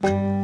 ఆ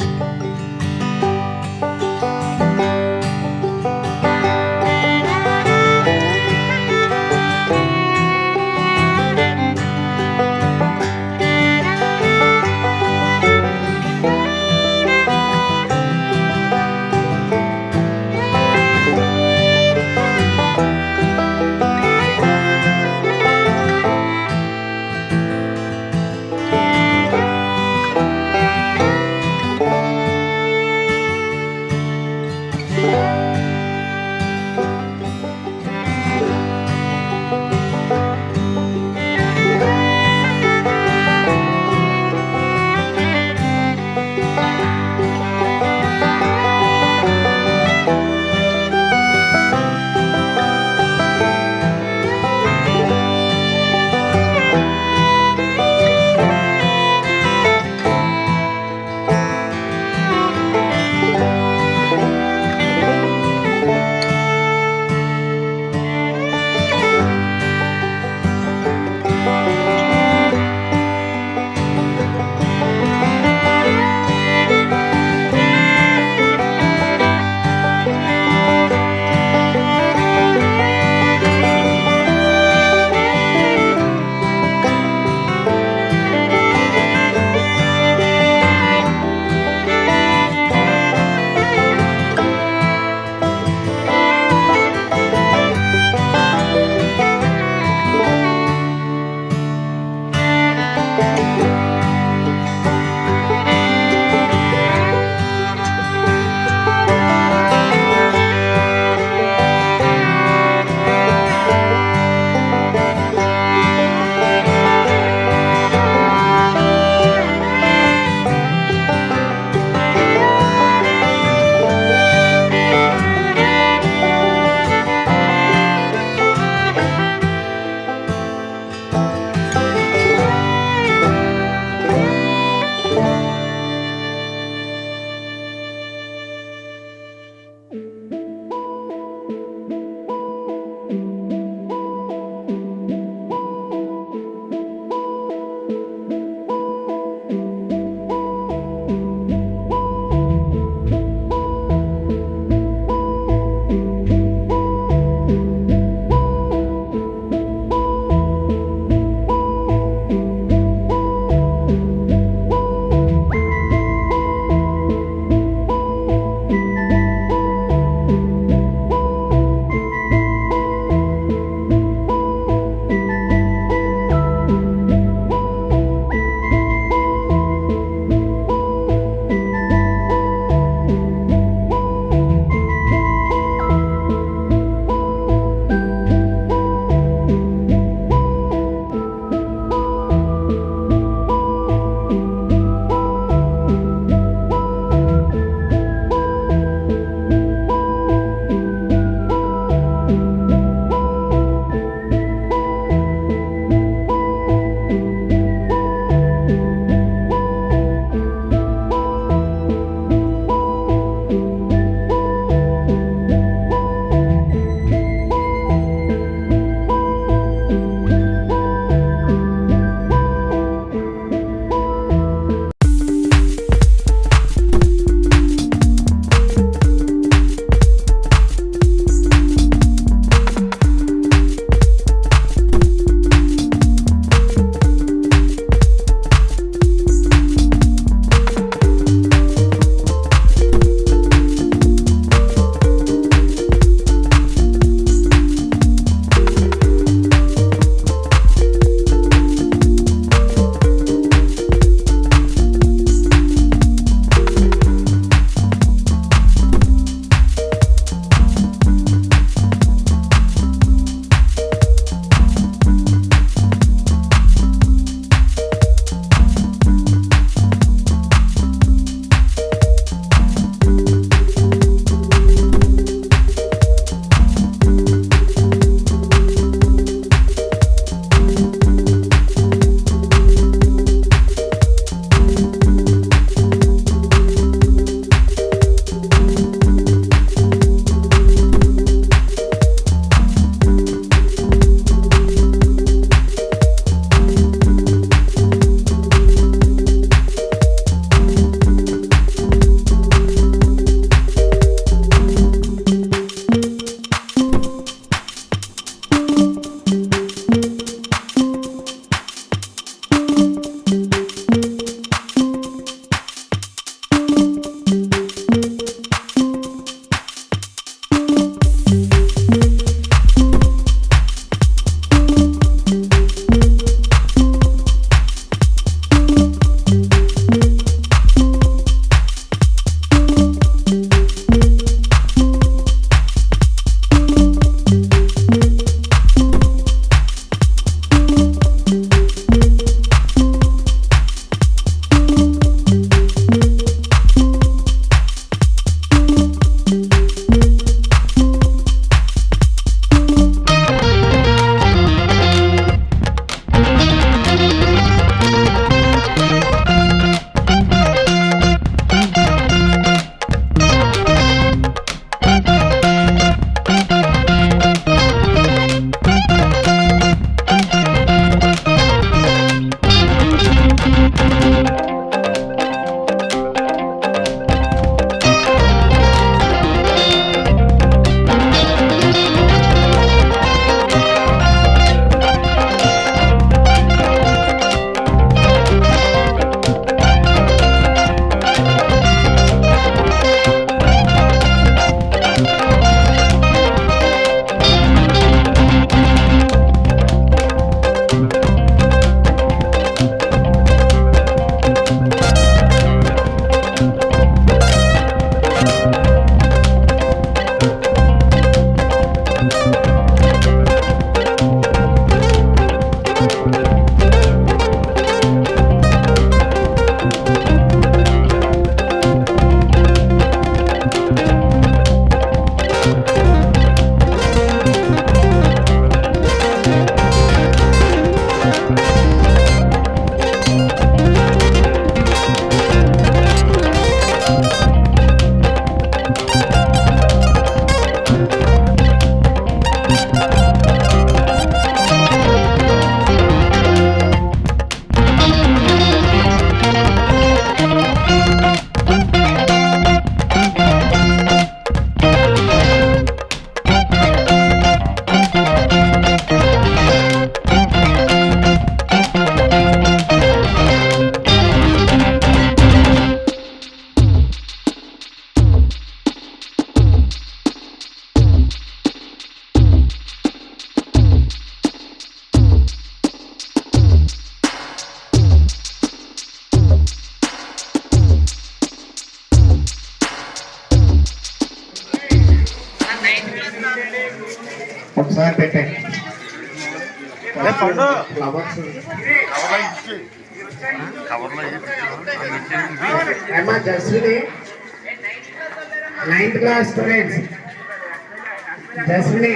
జస్విని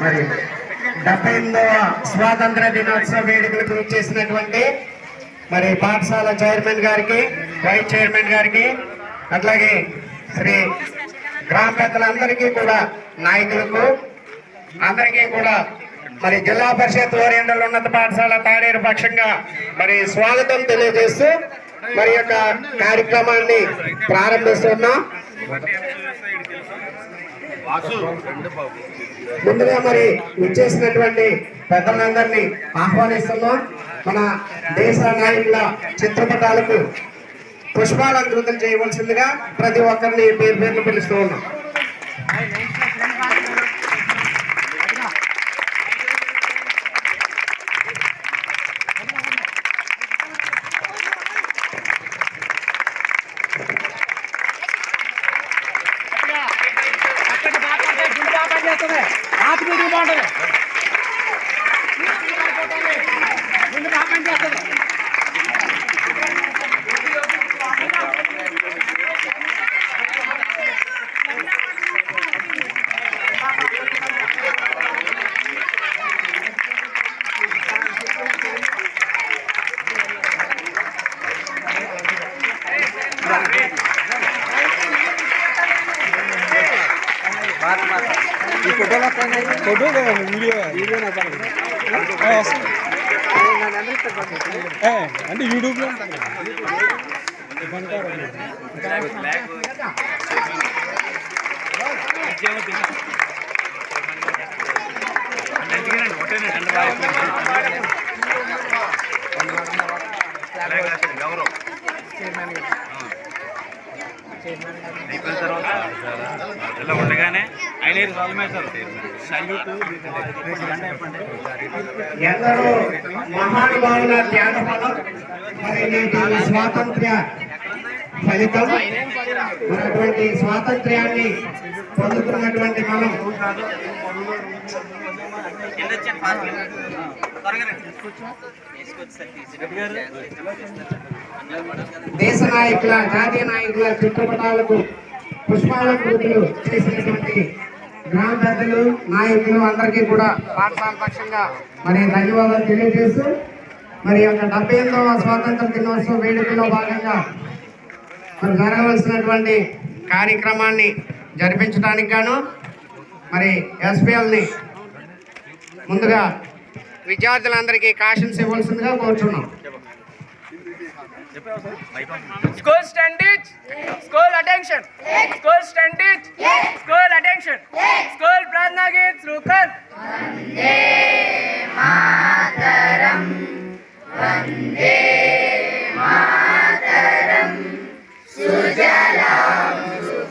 మరి డెబ్బై ఎనిమిదవ స్వాతంత్ర దినోత్సవ వేడుకలకు చేసినటువంటి మరి పాఠశాల చైర్మన్ గారికి వైస్ చైర్మన్ గారికి అట్లాగే శ్రీ గ్రామ పెద్దలందరికీ కూడా నాయకులకు అందరికీ కూడా మరి జిల్లా పరిషత్ ఓరియంటల్ ఉన్నత పాఠశాల తాడేరు పక్షంగా మరి స్వాగతం తెలియజేస్తూ మరి యొక్క కార్యక్రమాన్ని ప్రారంభిస్తున్నాం. ముందుగా మరి ఇచ్చేసినటువంటి పెద్దలందరినీ ఆహ్వానిస్తున్నాం. మన దేశ నాయకుల చిత్రపటాలకు పుష్పాలంకృతం చేయవలసిందిగా ప్రతి ఒక్కరిని పేరు పేర్లు పిలుస్తూ ఉన్నాం. అయిపోయిన తర్వాత ఇలా ఉండగానే ఆయన సల్యూట్ ఎందరో మహానుభావుల ఫలం మరి నేటి స్వాతంత్ర్య ఫలితం మరి అటువంటి స్వాతంత్ర్యాన్ని పొందుతున్నటువంటి మనం. దేశ నాయకుల జాతీయ నాయకుల చిత్రపటాలకు పుష్పాలంకృతులు చేసినటువంటి గ్రామ పెద్దలు నాయకులు అందరికీ కూడా పాఠశాల పక్షంగా మరి ధన్యవాదాలు తెలియజేస్తూ మరి యొక్క డెబ్బై ఎనిమిదవ స్వాతంత్ర దినోత్సవ వేడుకలో భాగంగా మరి జరగవలసినటువంటి కార్యక్రమాన్ని జరిపించడానికి గాను మరి ఎస్పీఎల్ని ముందుగా విద్యార్థులందరికీ కాషన్స్ ఇవ్వాల్సిందిగా కోరుచున్నాం School standards. School attention. School standards. School attention. School pradna git Rukar.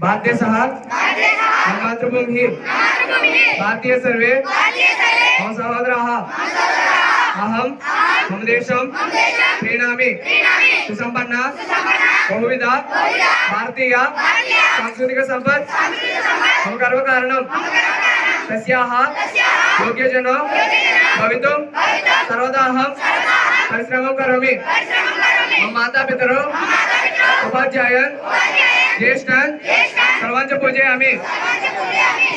भारतीय मातृभूमि भारतीय सर्वे। मम सहोदराः अहं मम देशं बहुविध। भारतीय। सांस्कृतिक सम्पत् मम गर्वकारणं तस्याः योग्यजनो भवितुं सर्वदा अहं परिश्रमं करोमि मम माता पितरौ उपाध्यायन् ज्येष्ठान् सर्वान् च पूजयामि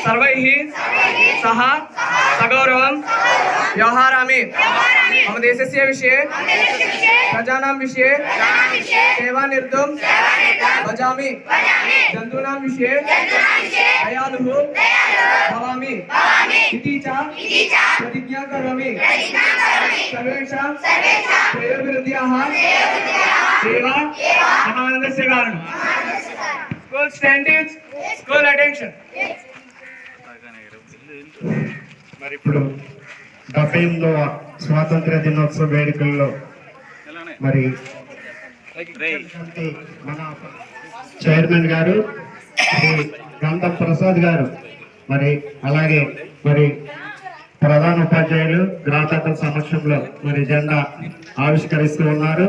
सर्वैः सह सगौरवं व्यवहारामि मम देशस्य विषये प्रजानां विषये सेवानिर्तुं भजामि భవామి. ఇది చ ప్రతిజ్ఞా కరోమి. సర్వేషాం. ప్రయోగృద్యాః కారణం స్కూల్ స్టాండేజ్ స్కూల్ అటెన్షన్. మరి ఇప్పుడు డెబ్బై ఎనిమిదవ స్వాతంత్ర దినోత్సవ వేడుకల్లో మరి మన చైర్మన్ గారు గంధం ప్రసాద్ గారు. మరి అలాగే మరి ప్రధాన ఉపాధ్యాయులు పెద్దల సమక్షంలో మరి జెండా ఆవిష్కరిస్తూ ఉన్నారు.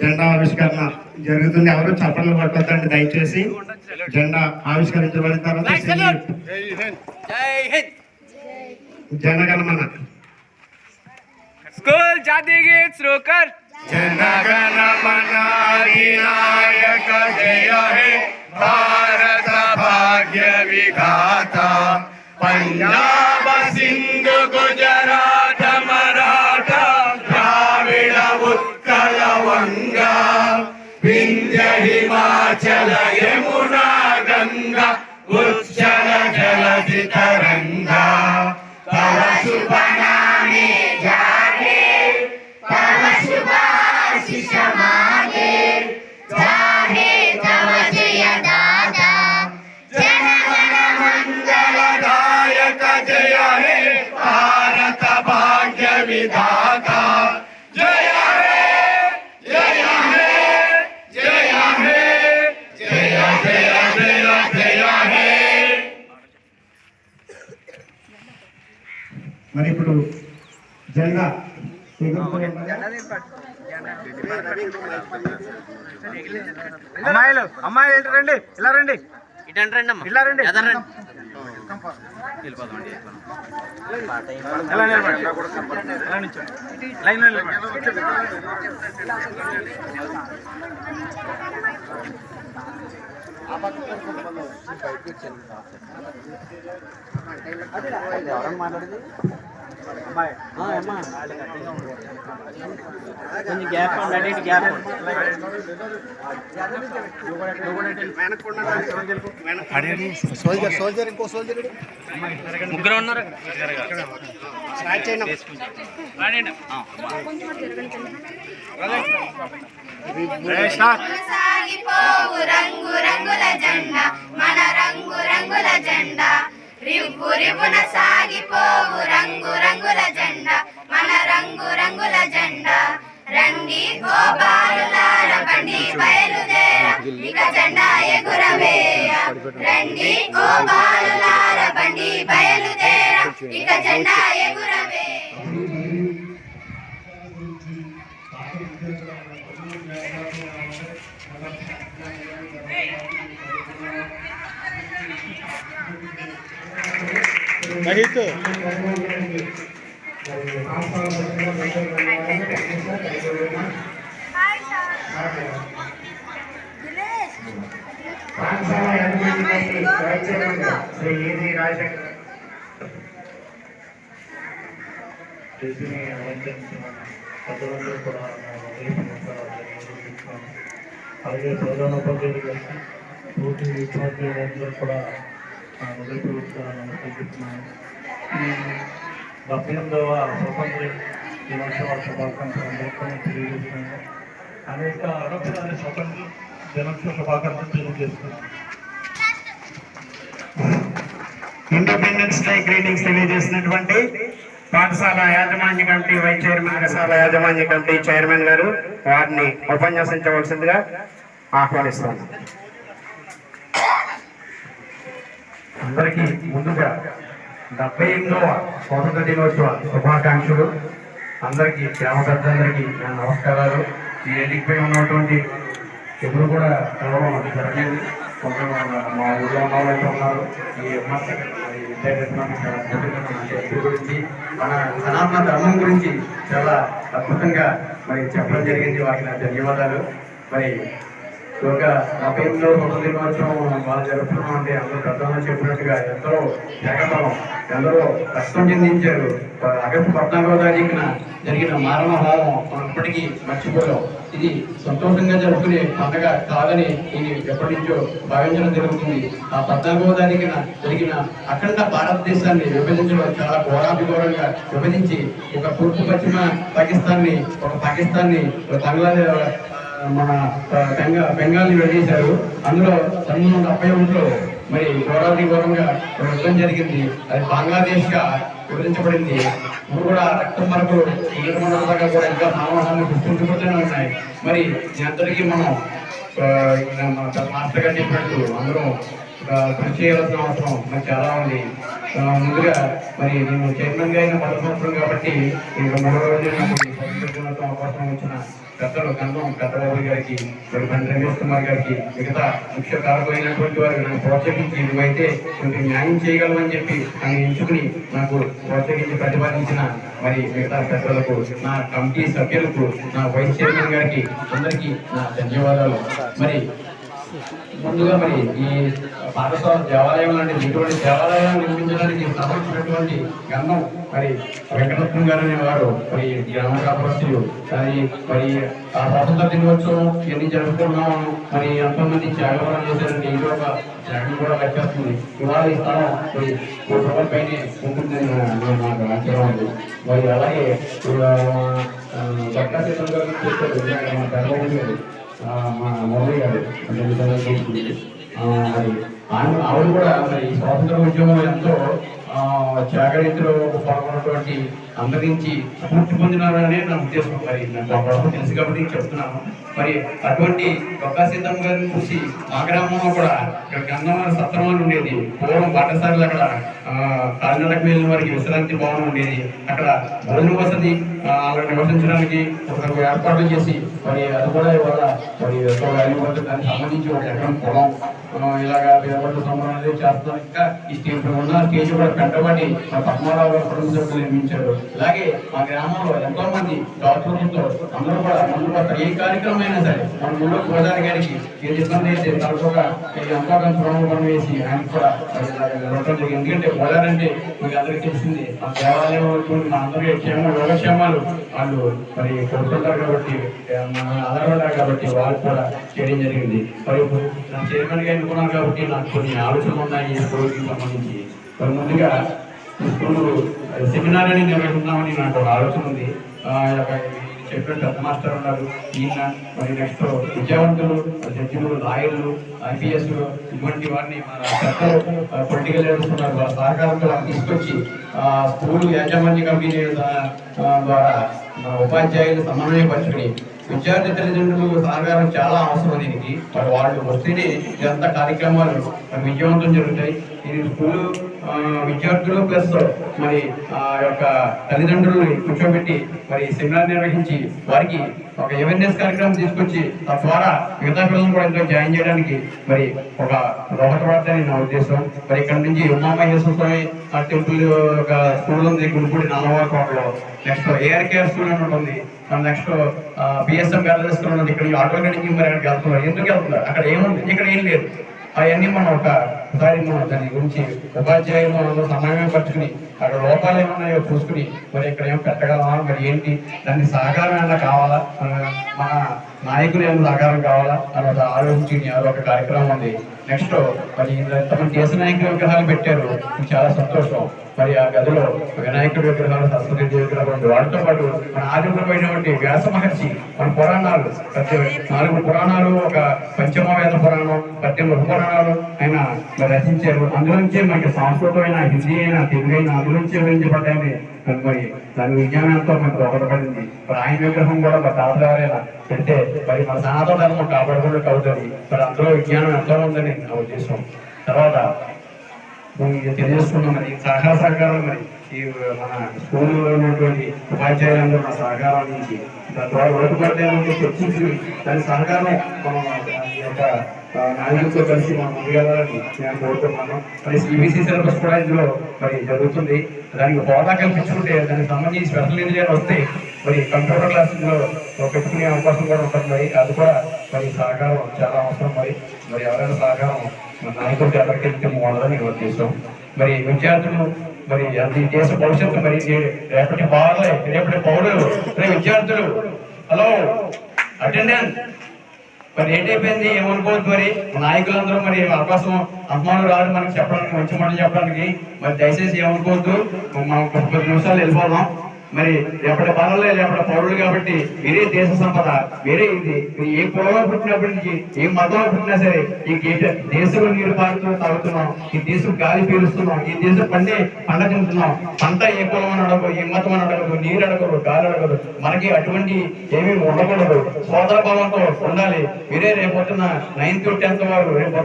జెండా ఆవిష్కరణ జరుగుతుంది. ఎవరు చప్పట్లు కొట్టొద్దండి దయచేసి. జెండా ఆవిష్కరించబడిన తర్వాత జనగణమన. School జాతీయ గీత్ शुरू जनगण मन अधिनायक जय हे। विघाता पंजाब सिंधु गुजरात मराठा द्राविड उत्कल वंगा विंध्य हिमाचल అమ్మాయిలు అమ్మాయిలు ఏంటి రండి ఇలా రండి. ఇలా రండి. వెళ్ళిపోదామండి ఎలా నిలబడి ఎలా నిల్చోండి లైన్ నిలబడి కొంచెం గ్యాప్ ఉండండి ఇటు గ్యాప్ ముగ్గురు ఉన్నారు రాండి. ఆ, స్టార్ట్. సాగిపోవు రంగు రంగుల జెండా మన రంగు రంగుల జెండా రివ్వు రివ్వున సాగిపోవు. రంగు రంగుల జెండా మన రంగు రంగుల జెండా. రండి గోపాలులార బండి బయలుదేర ఇక జెండా ఎగురవేయ రండి గోపాలులార బండి బయలుదేర ఇక జెండా ఎగురవేయ మహిత్ పాఠశాల యజమాని వైద్యులు శ్రీ ఈజీ రాజశేఖర్ చేసిన వంచన పెద్దలందరూ కూడా నా హృదయపూర్వక అలాగే ప్రధానోపాధ్యాయులు కలిసి పూర్తి ఉపాధ్యాయులందరూ కూడా నా కల్పిస్తున్నాను నమస్కరిస్తున్నాను డెబ్బై ఎనిమిదవ స్వతంత్ర దినోత్సవ శుభాకాంక్షలు అందరికీ తెలియజేస్తున్నాను. అనేక అరవై స్వతంత్ర దినోత్సవ శుభాకాంక్షలు తెలియజేస్తున్నాను. ఇండిపెండెన్స్ డే గ్రీటింగ్స్ తెలియజేసినటువంటి పాఠశాల యాజమాన్య కమిటీ వైస్ చైర్మన్ పాఠశాల యాజమాన్య కమిటీ చైర్మన్ గారు వారిని ఉపన్యాసించవలసిందిగా ఆహ్వానిస్తున్నాను. అందరికీ ముందుగా డెబ్బై ఎనిమిదవ స్వాతంత్ర దినోత్సవ శుభాకాంక్షలు. అందరికీ గ్రామ పెద్దలందరికీ నా నమస్కారాలు. ఈ వేదికపై ఉన్నటువంటి ఎవరు కూడా కలవడం అది జరగలేదు. కొంచెం మా ఊళ్ళో ఉన్నవాళ్ళు ఉన్నారు. ఈ గురించి మన సనాతన ధర్మం గురించి చాలా అద్భుతంగా మరి చెప్పడం జరిగింది. వారికి నా ధన్యవాదాలు. మరి ఒక నలభై ఎనిమిదో దినోత్సవం బాగా జరుపుతున్నాం అంటే అందరూ పెద్దలు చెప్పినట్టుగా ఎందరో జగతలం ఎందరో కష్టం చెందించారు. ఆగస్టు పద్నాలుగో తారీఖున జరిగిన మారణ హోమం మనం ఇప్పటికీ మర్చిపోయాం ఇది సంతోషంగా జరుపుకునే పండగ కాదని ఇది ఎప్పటి నుంచో భావించడం జరుగుతుంది. ఆ పద్నాలుగో తారీఖున జరిగిన అఖండ భారతదేశాన్ని విభజించడం చాలా ఘోరాభిఘోరంగా విభజించి ఒక తూర్పు పశ్చిమ పాకిస్తాన్ని ఒక పాకిస్తాన్ని ఒక బంగ్లాదేశ్ మన బెంగా బెంగాల్ని వెళ్ళేశారు అందులో పంతొమ్మిది వందల డెబ్బై ఒకటిలో మరి గోదావరి ఘోరంగా యుద్ధం జరిగింది. అది బంగ్లాదేశ్గా వివరించబడింది. ఇప్పుడు కూడా రక్తం మరకులు నిర్మాణాలుగా కూడా ఇంకా మానవాన్ని గుర్తించబడుతూనే ఉన్నాయి. మరి అందరికీ మనం ఆ, మాస్టర్ గారు చెప్పినట్టు అందరం కృషి చేయాల్సిన అవసరం మనకు చాలా ఉంది. ముందుగా మరి నేను చైర్మన్గా అయిన మొదటి సంవత్సరం కాబట్టి ఇంకా మూడో రోజు నాకు అవకాశం వచ్చిన పెద్దలు గంధం పెద్దబాబు గారికి మరి బండి రమేష్ కుమార్ గారికి మిగతా ముఖ్య కారకులైనటువంటి వారు నన్ను ప్రోత్సహించి నువ్వైతే కొంచెం న్యాయం చేయగలవని చెప్పి నన్ను ఎంచుకుని నాకు ప్రోత్సహించి ప్రతిపాదించిన మరి మిగతా పెద్దలకు నా కమిటీ సభ్యులకు నా వైస్ చైర్మన్ గారికి అందరికీ నా ధన్యవాదాలు. మరి ముందుగా మరి ఈ పాఠశాల దేవాలయం లాంటి ఇటువంటి దేవాలయాన్ని నిర్మించడానికి సమర్పించినటువంటి గంధం మరి వెంకటరత్నం గారు అనేవారు. మరి గ్రామ కాపరస్తులు. కానీ మరి ఆ స్వాతంత్ర దినోత్సవం ఎన్ని జరుపుకున్నాము మరి ఎంతో మంది త్యాగవరం చేశారండి ఇది ఒక త్యాగం కూడా లెక్కేస్తుంది ఇవాళ ఈ స్థలం మరి కోటి పైనే ఉంటుందని నాకు ఆశ్చర్యం ఉంది. మరి అలాగే చక్కా సీతం గారు చెప్పారు మా మురళి గారు అంటే నిజంగా ఆయన ఆవిడ కూడా మరి స్వాతంత్ర ఉద్యమం ఎంతో ఆ, త్యాగరీతిలో పాల్గొన్నటువంటి అందరించి స్ఫూర్తి పొందినారనే నా ఉద్దేశం. మరి నాకు తెలుసు కాబట్టి చెప్తున్నాను. మరి అటువంటి ఒక్క గారిని చూసి మా గ్రామంలో కూడా ఇక్కడ గంధం సత్రం అని ఉండేది. పూర్వం పాఠశాలలు అక్కడ ఆ, వెళ్ళిన వారికి విశ్రాంతి భవనం ఉండేది. అక్కడ భోజన వసతి అలా అక్కడ నివసించడానికి ఒక ఏర్పాట్లు చేసి మరి అది కూడా ఇవాళ మరి దానికి సంబంధించి ఒక ఎకరం పొలం ఇలాగా పేపర్లు సంబరం అనేది చేస్తున్నాం ఇంకా ఈ స్టేజ్ ఉన్న స్టేజ్ కూడా కంటబడి పద్మారావు గారు కుటుంబ సభ్యులు నిర్మించారు. అలాగే మా గ్రామంలో ఎంతో మంది డాక్టర్లతో అందరూ కూడా ముందు వస్తారు. ఏ కార్యక్రమం అయినా సరే మన ముందు గోదావరి గారికి ఏది ఇబ్బంది అయితే తరచుగా కూడా ఎంతో కొంత రుణం వేసి ఆయన కూడా మరి జరిగింది. ఎందుకంటే గోదావరి అంటే మీకు అందరికీ తెలిసింది ఆ దేవాలయం మా అందరికీ క్షేమ యోగక్షేమాలు వాళ్ళు మరి కోరుకుంటారు కాబట్టి మన ఆధారపడ్డారు కాబట్టి వాళ్ళు కూడా చేయడం జరిగింది మరి నా చైర్మన్ గారిని కూడా కాబట్టి నాకు కొన్ని ఆలోచనలు ఉన్నాయి ఈ స్కూల్కి సంబంధించి మరి ముందుగా సెమినార్ అని నిర్వహిస్తున్నామని నాకు ఆలోచన ఉంది. ఆ, చెప్పిన పెద్ద మాస్టర్ ఉన్నారు. ఈయన మరి నెక్స్ట్ విద్యావంతులు జడ్జిలు లాయర్లు ఐపీఎస్ ఇటువంటి వారిని మన పెద్దలు పొలిటికల్ లీడర్స్ ఉన్నారు. వాళ్ళ సహకారంతో తీసుకొచ్చి స్కూల్ యాజమాన్య కమిటీ ద్వారా మన ఉపాధ్యాయులు సమన్వయపరచుకుని విద్యార్థి తల్లిదండ్రులు సహకారం చాలా అవసరం దీనికి. మరి వాళ్ళు వస్తేనే ఎంత కార్యక్రమాలు విజయవంతం జరుగుతాయి. ఇది స్కూల్ విద్యార్థులు ప్లస్ మరి ఆ యొక్క తల్లిదండ్రులని కూర్చోబెట్టి మరి సెమినార్ నిర్వహించి వారికి ఒక అవేర్నెస్ కార్యక్రమం తీసుకొచ్చి తద్వారా మిగతా పిల్లలను కూడా ఇందులో జాయిన్ చేయడానికి మరి ఒక దోహదపడతాయని నా ఉద్దేశం. మరి ఇక్కడ నుంచి ఉమామహేశ్వర స్వామి టెంపుల్ ఒక స్కూల్ ఉంది గుడిపూడి నల్లవాకోటలో నెక్స్ట్ ఏఆర్కేఆర్ స్కూల్ అని ఉంటుంది నెక్స్ట్ బిఎస్ఎం గార్లెస్ స్కూల్ ఉంది ఇక్కడ ఆటో నుంచి మరి అక్కడికి వెళ్తున్నారు. ఎందుకు వెళ్తున్నారు? అక్కడ ఏముంది? ఇక్కడ ఏం లేదు. అవన్నీ మనం ఒకసారి మనం దాని గురించి ఉపాధ్యాయులు మనం పట్టుకుని అక్కడ లోపాలు ఏమున్నాయో చూసుకుని మరి ఇక్కడ ఏం పెట్టగలమా? మరి ఏంటి? దాన్ని సహకారం ఏమన్నా కావాలా? మన మన నాయకులు ఏమైనా సహకారం కావాలా? అని ఒక ఆలోచించి ఒక కార్యక్రమం ఉంది. నెక్స్ట్ మరి ఇంతమంది దేశ నాయకుల విగ్రహాలు పెట్టారు. చాలా సంతోషం. మరి ఆ గదిలో వినాయకుడి విగ్రహాలు సరస్వతి దేవి విగ్రహాలు ఉంది. పాటు మన ఆదిపరమైనటువంటి వ్యాస మహర్షి మన పురాణాలు ప్రతి నాలుగు పురాణాలు ఒక పంచమవేద పురాణం పద్దెనిమిది పురాణాలు ఆయన రచించారు. అందులోంచి మనకి సంస్కృతమైన హిందీ అయినా తెలుగు అయినా అందులోంచి వివరించబడ్డాయని మరి దాని విజ్ఞానం ఎంతో మనకు దోహదపడింది. మరి ఆయన విగ్రహం కూడా మా తాతగారైనా అంటే మరి మన సనాతన ధర్మం కాపాడుకుంటూ అవుతుంది మరి అందులో విజ్ఞానం ఎంతో ఉందని నా ఉద్దేశం తర్వాత మనం ఇక తెలియజేసుకున్నాం మరి. సహకార సహకారం మరి ఈ మన స్కూల్లో ఉన్నటువంటి ఉపాధ్యాయులందరూ నా సహకారం నుంచి దాని ద్వారా చర్చించి దాని సహకారం మనం యొక్క నాయకులతో కలిసి మనం ముందుకెళ్ళాలని నేను కోరుతున్నాను మరి సిబిసి సిలబస్ కూడా ఇందులో మరి జరుగుతుంది. దానికి హోదా కల్పించుకుంటే దానికి సంబంధించి స్పెషల్ ఇంజనీర్ వస్తే మరి కంప్యూటర్ క్లాసుల్లో పెట్టుకునే అవకాశం కూడా ఉంటుంది. అది కూడా మరి సహకారం చాలా అవసరం. మరి మరి ఎవరైనా సహకారం నాయకుడు కాబట్టి బాగుంటుందని ఉద్దేశం మరి విద్యార్థులు మరి అది దేశ భవిష్యత్తు మరి రేపటి బాగా రేపటి పౌరులు రేపు విద్యార్థులు హలో అటెండెన్స్ మరి ఏంటైపోయింది ఏమనుకోవద్దు మరి. నాయకులందరూ మరి అవకాశం అభిమానులు రాదు మనకి చెప్పడానికి మంచి మాటలు చెప్పడానికి. మరి దయచేసి ఏమనుకోవద్దు. మనం ఒక నిమిషాలు వెళ్ళిపోదాం మరి రేపటి బాలలో రేపటి పౌరులు కాబట్టి వేరే దేశ సంపద వేరే ఇది. ఏ కులంలో పుట్టినప్పటి నుంచి ఏ మతంలో పుట్టినా సరే ఈ దేశంలో నీరు పారుతూ తాగుతున్నాం ఈ దేశం గాలి పీలుస్తున్నాం ఈ దేశం పండే పంట తింటున్నాం. పంట ఏ కులం అని అడగదు ఏ మతం అని అడగదు నీరు అడగదు గాలి అడగదు మనకి అటువంటి ఏమీ ఉండకూడదు. సోదర భావంతో ఉండాలి. వేరే రేపు పొద్దున్న నైన్త్ టెన్త్ వారు రేపు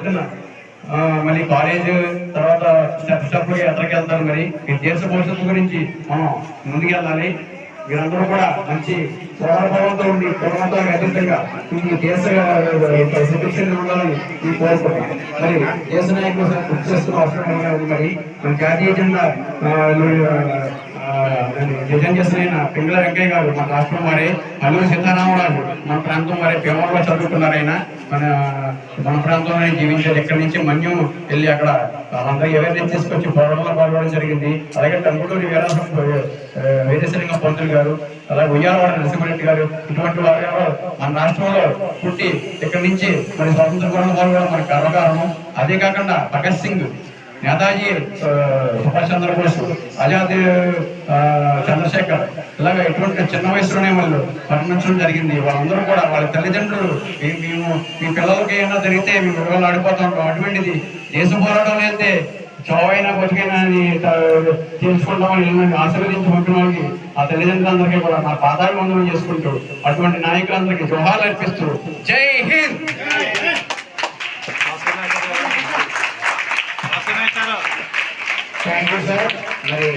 మళ్ళీ కాలేజ్ తర్వాత స్టెప్ స్టెప్ ఎక్కడికి వెళ్తారు మరి. మీ దేశ భవిష్యత్తు గురించి మనం ముందుకెళ్ళాలి. మీరందరూ కూడా మంచి పోరాటంతో ఉండి పోరాటానికి అతీతంగా ఈ దేశ సుభిక్షణ ఉండాలని ఈ కోరుకుంటున్నాం. మరి దేశ నాయకులు కృషి చేస్తున్న అవసరం ఉంది మరి? మన జాతీయ జెండా డిజైన్ చేసిన ఆయన పింగళ వెంకయ్య గారు మన రాష్ట్రం వారి అల్లూరు సీతారామరాజు మన ప్రాంతం వారి పేమలో చదువుకున్నారు ఆయన. మన మన ప్రాంతంలోనే జీవించారు. ఇక్కడ నుంచి మన్యం వెళ్ళి అక్కడ అందరూ ఎవరిని తీసుకొచ్చి పోరాటంలో పాల్గొనడం జరిగింది. అలాగే టంగుటూరి వీరాసం పంతులు గారు అలాగే ఉయ్యాలవాడ నరసింహారెడ్డి గారు ఇటువంటి వారు మన రాష్ట్రంలో పుట్టి ఇక్కడి నుంచి మరి స్వాతంత్ర పోరాటంలో పాల్గొనడం మనకు గర్వకారణం. అదే కాకుండా భగత్ సింగ్ నేతాజీ సుభాష్ చంద్రబోస్ ఆజాద్ చంద్రశేఖర్ ఇలాగ ఎటువంటి చిన్న వయసులోనే వాళ్ళు మరణించడం జరిగింది. వాళ్ళందరూ కూడా వాళ్ళ తల్లిదండ్రులు మేము మీ పిల్లలకి ఏమైనా జరిగితే మేము గొడవలు ఆడిపోతాం ఉంటాం అటువంటిది దేశ పోరాటం అయితే చావైనా బతికైనా అని త- తెలుసుకుంటామని వీళ్ళని ఆశీర్వదించుకుంటున్న వాళ్ళకి ఆ తల్లిదండ్రులందరికీ కూడా నా పాదాలు మందనం చేసుకుంటూ అటువంటి నాయకులందరికీ జోహాలు అర్పిస్తూ జై హింద్! థ్యాంక్ యూ సార్ మరి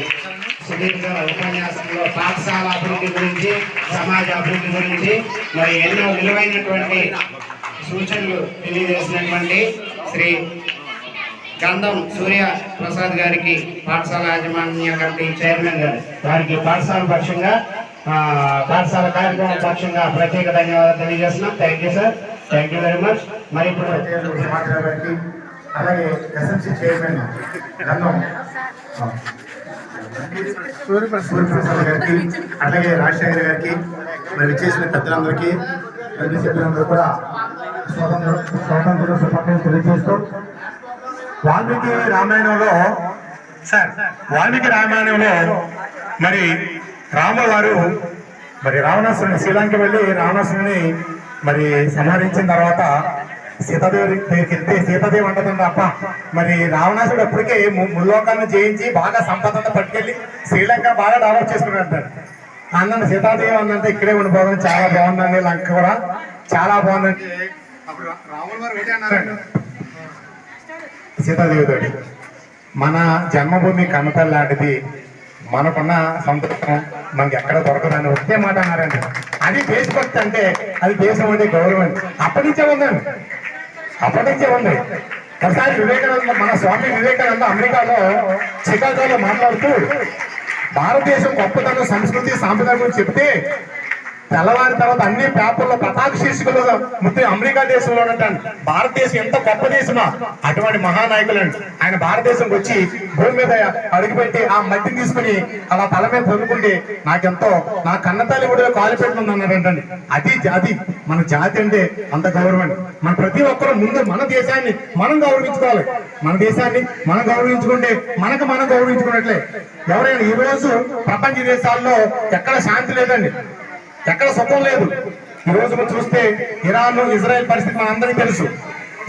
సుధీర్ గారు ఉపన్యాసంలో పాఠశాల అభివృద్ధి గురించి సమాజ అభివృద్ధి గురించి మరి ఎన్నో విలువైనటువంటి సూచనలు తెలియజేసినటువంటి శ్రీ గంధం సూర్య ప్రసాద్ గారికి పాఠశాల యాజమాన్య కమిటీ చైర్మన్ గారు. వారికి పాఠశాల పక్షంగా పాఠశాల కార్యక్రమం పక్షంగా ప్రత్యేక ధన్యవాదాలు తెలియజేస్తున్నాం. Thank you sir thank you very much మరి ఇప్పుడు సమాచారం అలాగే ఎస్ఎంసీ చైర్మన్ గంధం సూర్యప్రసాద్ గారికి అట్లాగే రాజశేఖర్ గారికి మరి విచ్చేసిన పెద్దలందరికీ ప్రతి సభ్యులందరూ కూడా స్వాతంత్ర స్వాతంత్ర శుభాకాంక్షలు తెలియజేస్తూ వాల్మీకి రామాయణంలో సార్ వాల్మీకి రామాయణంలో మరి రామవారు మరి రావణాసుని శ్రీలంక వెళ్ళి రావణాసురుని మరి సంహరించిన తర్వాత సీతాదేవి దగ్గరికి వెళ్తే సీతాదేవి అంటదండి అప్ప. మరి రావణాసుడు అప్పటికే ముల్లోకాన్ని జయించి బాగా సంపదంతా పట్టుకెళ్ళి శ్రీలంక బాగా డెవలప్ చేసుకున్నాడు అన్న సీతాదేవి అన్నంటే ఇక్కడే ఉండిపోతుంది చాలా బాగుందండి లంక కూడా. చాలా బాగుందండి. అప్పుడు రాముల వారు ఒకటే అన్నారండి. సీతాదేవి తోటి. మన జన్మభూమి కన్నతల్లి లాంటిది మనకున్న సంతోషం మనకి ఎక్కడ దొరకదని ఒకే మాట అన్నారండి. అది దేశభక్తి అంటే అది దేశం అంటే గౌరవం అప్పటి నుంచే ఉందండి. అప్పటి నుంచే ఉంది ఒకసారి వివేకానంద మన స్వామి వివేకానంద అమెరికాలో చికాగోలో మాట్లాడుతూ భారతదేశం గొప్పతనం సంస్కృతి సాంప్రదాయం గురించి చెప్తే తెల్లవారి తర్వాత అన్ని పేపర్లో పతాక శీర్షికలు ముద్దు అమెరికా దేశంలో ఉన్నట్టు భారతదేశం ఎంత గొప్ప దేశమా? అటువంటి మహానాయకులండి. ఆయన భారతదేశంకి వచ్చి భూమి మీద అడుగుపెట్టి ఆ మట్టిని తీసుకుని అలా తల మీద చదువుకుంటే నాకెంతో నా కన్నతల్లి కూడా కాలు పెట్టుకుంది అన్నారంటండి అది జాతి మన జాతి అంటే అంత గౌరవం మన ప్రతి ఒక్కరు ముందు మన దేశాన్ని మనం గౌరవించుకోవాలి. మన దేశాన్ని మనం గౌరవించుకుంటే మనకు మనం గౌరవించుకున్నట్లే. ఎవరైనా ఈ రోజు ప్రపంచ దేశాల్లో ఎక్కడ శాంతి లేదండి. ఎక్కడ సుఖం లేదు. ఈ రోజు మనం చూస్తే ఇరాన్ ఇజ్రాయెల్ పరిస్థితి మన అందరికీ తెలుసు.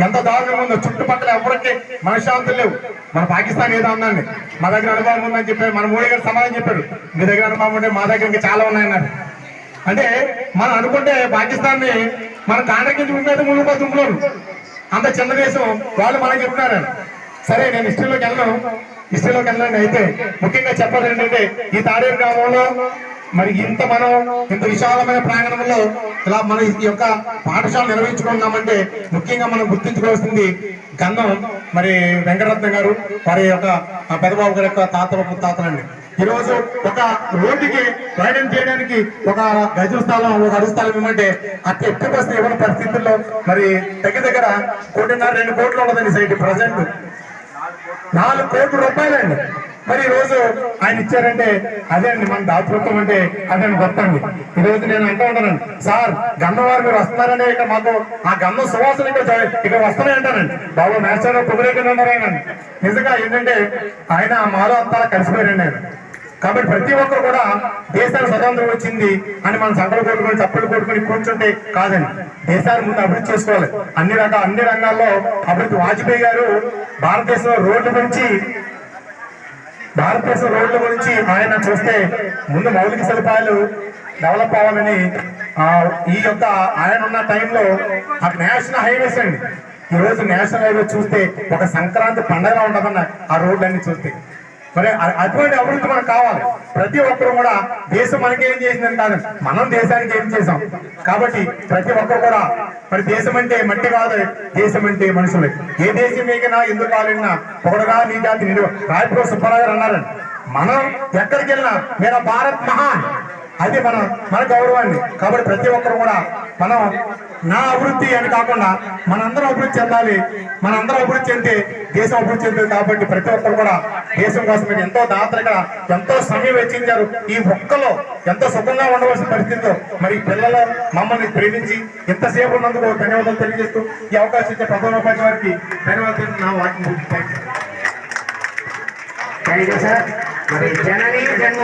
ఎంత దారుణంగా ఉందో. చుట్టుపక్కల ఎవరికి మనశ్శాంతులు లేవు. మన పాకిస్తాన్ ఏదో ఉందండి మా దగ్గర అనుభవం ఉందని చెప్పారు. మన మోడీ గారు సమాధానం చెప్పాడు మీ దగ్గర అనుభవం ఉంటే మా దగ్గర ఇంకా చాలా ఉన్నాయన్నారు. అంటే మనం అనుకుంటే పాకిస్తాన్ని మన కాండ్రకించి ఉండేది మునుగో దుంపులోను అంత చిన్న దేశం వాళ్ళు మనకి చెప్తున్నారు. సరే నేను హిస్టరీలోకి వెళ్ళను. హిస్టరీలోకి వెళ్ళండి. అయితే ముఖ్యంగా చెప్పాలి ఏంటంటే ఈ తాడేరు గ్రామంలో మరి ఇంత మనం ఇంత విశాలమైన ప్రాంగణంలో ఇలా మనం ఈ యొక్క పాఠశాల నిర్వహించుకుంటున్నామంటే ముఖ్యంగా మనం గుర్తించుకోవాల్సింది గంధం. మరి వెంకటరత్నం గారు వారి యొక్క పెదబాబు గారి యొక్క తాత తాతలండి ఈరోజు ఒక రోడ్డుకి ప్రయాణం చేయడానికి ఒక గజ స్థలం ఒక అడుగు స్థలం ఏమంటే అట్లా ఎక్కువ బస్సు ఇవ్వని పరిస్థితుల్లో మరి దగ్గర దగ్గర కోటిన్నర రెండు కోట్లు ఉన్నదండి సైట్ ప్రజెంట్. నాలుగు కోట్ల రూపాయలండి. మరి ఈ రోజు ఆయన ఇచ్చారంటే అదే అండి మన దాతృత్వం అంటే అదే అండి గొప్ప అండి. ఈ రోజు నేను అంటూ ఉంటానండి సార్ గంధవారు మీరు వస్తున్నారనే ఇక్కడ మాకు ఆ గంధం సువాసన ఇక్కడ ఇక్కడ వస్తున్నాయి అంటానండి బాబు మేస్టర్ కుబరేకర్ ఉన్నారాయనండి నిజంగా ఏంటంటే ఆయన మాలో అంతా కలిసిపోయారండి ఆయన. కాబట్టి ప్రతి ఒక్కరు కూడా దేశానికి స్వతంత్రం వచ్చింది అని మనం సంకలు కొట్టుకొని చప్పలు కొట్టుకొని కూర్చుంటే కాదండి. దేశాన్ని ముందు అభివృద్ధి చేసుకోవాలి. అన్ని రకాల అన్ని రంగాల్లో అభివృద్ధి వాజ్పేయి గారు భారతదేశంలో రోడ్ల గురించి భారతదేశ రోడ్ల గురించి ఆయన చూస్తే ముందు మౌలిక సదుపాయాలు డెవలప్ అవ్వాలని ఈ యొక్క ఆయన ఉన్న టైంలో ఆ నేషనల్ హైవేస్ అండి. ఈ రోజు నేషనల్ హైవే చూస్తే ఒక సంక్రాంతి పండగలా ఉండదన్న ఆ రోడ్లన్నీ చూస్తే. మరి అటువంటి అభివృద్ధి మనకు కావాలి. ప్రతి ఒక్కరు కూడా దేశం మనకి ఏం చేసిందని కాదు మనం దేశానికి ఏం చేసాం? కాబట్టి ప్రతి ఒక్కరు కూడా మరి దేశం అంటే మట్టి కాదు దేశం అంటే మనుషులే. ఏ దేశం ఎగినా ఎందుకు కాలినా పొగడగా నీ జాతి నిలువ రాయపూర్ సుబ్బారావు గారు అన్నారండి. మనం ఎక్కడికి వెళ్ళినా మీరు భారత్ మహాన్. అది మనం మన గౌరవాన్ని. కాబట్టి ప్రతి ఒక్కరు కూడా మనం నా అభివృద్ధి అని కాకుండా మనందరం అభివృద్ధి చెందాలి. మనందరం అభివృద్ధి చెందితే దేశం అభివృద్ధి చెందుతుంది కాబట్టి ప్రతి ఒక్కరు కూడా దేశం కోసం ఎంతో దాతలుగా ఎంతో సమయం వెచ్చించారు. ఈ ఒక్కలో ఎంతో సుఖంగా ఉండవలసిన పరిస్థితిలో మరి పిల్లలు మమ్మల్ని ప్రేమించి ఎంతసేపు ఉన్నందుకు ధన్యవాదాలు తెలియజేస్తూ ఈ అవకాశం ఇచ్చే ప్రధానోపాధ్యాయ వారికి ధన్యవాదాలు నా వాటిని థ్యాంక్ యూ సార్. మరి జననీ జన్మ